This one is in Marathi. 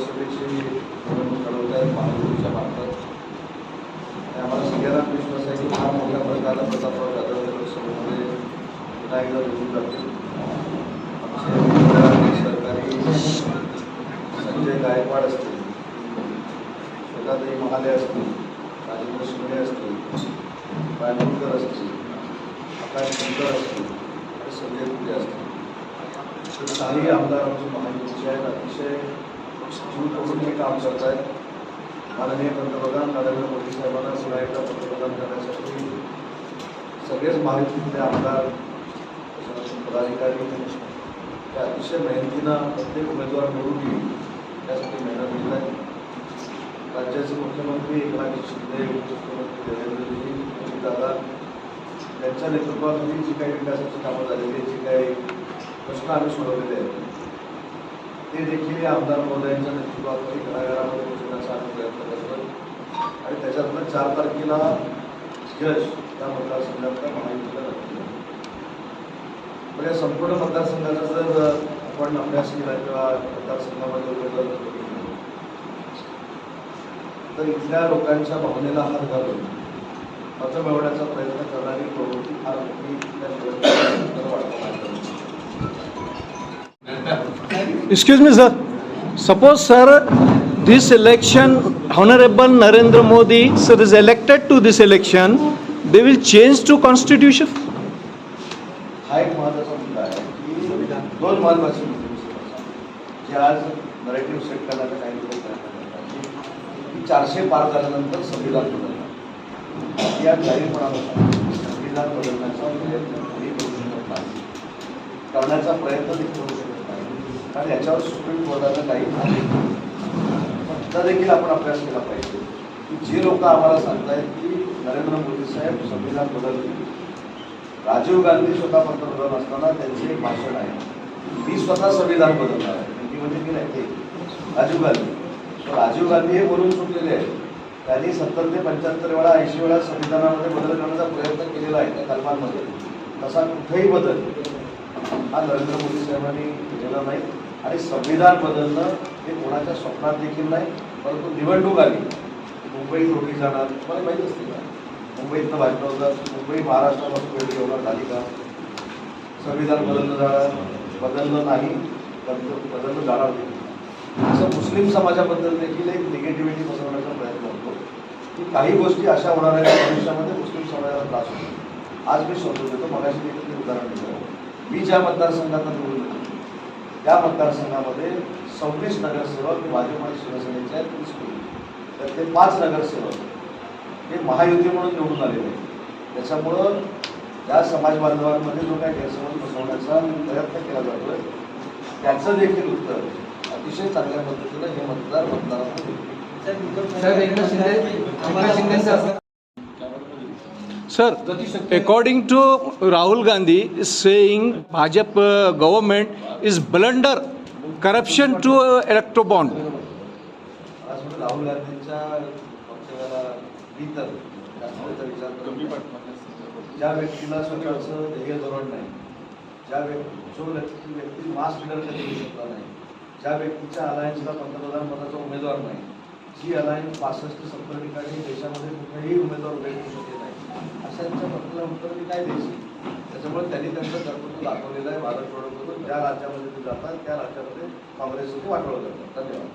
लोकसभेची निवडणूक लढवत आहे महाराष्ट्राच्या मार्फत. आणि आम्हाला सगळ्यांनाच विश्वास आहे की फार मोठ्या प्रकारला प्रतापराव जाधव लोकसभेमध्ये विनायक निवडून जातील. आमचे सहकारी संजय गायकवाड असतील शेतातही महाले असतील राजेंद्र शिंदे असतील बायमोलकर असतील आकाश शंकर असतील आणि संजय कुठे असतील. तर काही आमदार आमची महायुतीचे आहेत. अतिशय जीव तोडून हे काम करत आहेत माननीय पंतप्रधान नरेंद्र मोदी साहेबांना पुन्हा एकदा पंतप्रधान करण्यासाठी सगळेच आमदार, पदाधिकारी हे अतिशय मेहनतीनं प्रत्येक उमेदवार निवडून येईल मेहनत घेत आहेत राज्याचे मुख्यमंत्री एकनाथ शिंदे उपमुख्यमंत्री देवेंद्रजी दादा नेतृत्वाखाली जी काही विकासाची कामं जी काही प्रश्न आम्ही सोडवलेले आहेत ते देखील या आमदार महोदयांच्या नेतृत्वाखाली घराघरामध्ये पोहोचण्याचा आम्ही प्रयत्न करतो आणि त्याच्यातनं चार तारखेला यश त्या मतदारसंघातल्या महायुतीला नक्की पण या संपूर्ण मतदारसंघाचा जर आपण अभ्यास केला किंवा मतदारसंघामध्ये उमेदवार तर इथल्या लोकांच्या भावनेला हात घालून मतं मिळवण्याचा प्रयत्न करणारी प्रवृत्ती फार मोठी त्या Excuse me, sir. Suppose, sir, this election, Honorable Narendra Modi, sir, is elected to this election, they will change to constitution? हा एक महत्त्वाचा मुद्दा आहे की दोन महत्त्वाचे मुद्दे जे आज नरेटिव्ह सेट करण्याचा काही लोक प्रयत्न करतात. की चारशे पार झाल्यानंतर संविधान बदलणार. या जाहीरपणानुसार संविधान बदलण्याचा प्रयत्न कोणी करू शकत नाही करण्याचा प्रयत्न करू शकत. कारण याच्यावर सुप्रीम कोर्टाचं काही आदेश नाही. देखील आपण अभ्यास केला पाहिजे. की जे लोक आम्हाला सांगतायत की नरेंद्र मोदी साहेब संविधान बदलतील. राजीव गांधी स्वतः पंतप्रधान असताना त्यांचे एक भाषण आहे. मी स्वतः संविधान बदलणार आहे. मी म्हणजे की नाही ते. राजीव गांधी. So राजीव गांधी हे बोलून चुकलेले आहेत. त्यांनी सत्तर ते पंच्याहत्तर वेळा ऐंशी वेळा संविधानामध्ये बदल करण्याचा प्रयत्न केलेला आहे त्या कलमांमध्ये. तसा कुठेही बदल हा नरेंद्र मोदी साहेबांनी केलेला नाही. आणि संविधान बदलणं हे कोणाच्या स्वप्नात देखील नाही परंतु निवडणूक आली मुंबईत रोटी जाणार तुम्हाला माहीत असते का मुंबईतनं भाजपा होतात मुंबई महाराष्ट्रापासून वेळ जेवणार झाली का संविधान बदललं जाणार बदललं नाही बदल बदललं जाणार नाही. असं मुस्लिम समाजाबद्दल देखील एक निगेटिव्हिटी बसवण्याचा प्रयत्न होतो. की काही गोष्टी अशा होणार आहेत भविष्यामध्ये मुस्लिम समाजाला त्रास होतो आज मी शोधून देतो मगाशी देखील उदाहरण दिलं. मी ज्या मतदारसंघात निवडून त्या मतदारसंघामध्ये सव्वीस नगरसेवक हे भाजप आणि शिवसेनेचे आहेत तीस कोटी तर ते पाच नगरसेवक हे महायुती म्हणून निवडून आलेले आहेत त्याच्यामुळं त्या समाज बांधवांमध्ये जो काही गैरसमज बसवण्याचा प्रयत्न केला जातोय त्याचं देखील उत्तर अतिशय चांगल्या पद्धतीनं हे मतदार मतदारांना देतील. साहेब एकनाथ शिंदे एकनाथ शिंदेचं असं Sir, according to Rahul Gandhi is saying Bhajap uh, government is blunder corruption to uh, electro bond. Rahul गांधींच्या ज्या व्यक्तीला स्वतःचं ध्येय धोरण नाही ज्या व्यक्ती जो व्यक्ती व्यक्ती मास लिडर कधी शकला नाही ज्या व्यक्तीच्या अलायन्सला पंतप्रधान पदाचा उमेदवार नाही जी अलायन्स पासष्ट सत्तर ठिकाणी देशामध्ये कुठेही उमेदवार उभे करू शकेल नाही काय द्यायची त्याच्यामुळे त्यांनी त्यांचं कर्तृत्व दाखवलेलं आहे भारत करून ज्या राज्यामध्ये ते जातात त्या राज्यामध्ये काँग्रेस ते वाटवलं जातं धन्यवाद.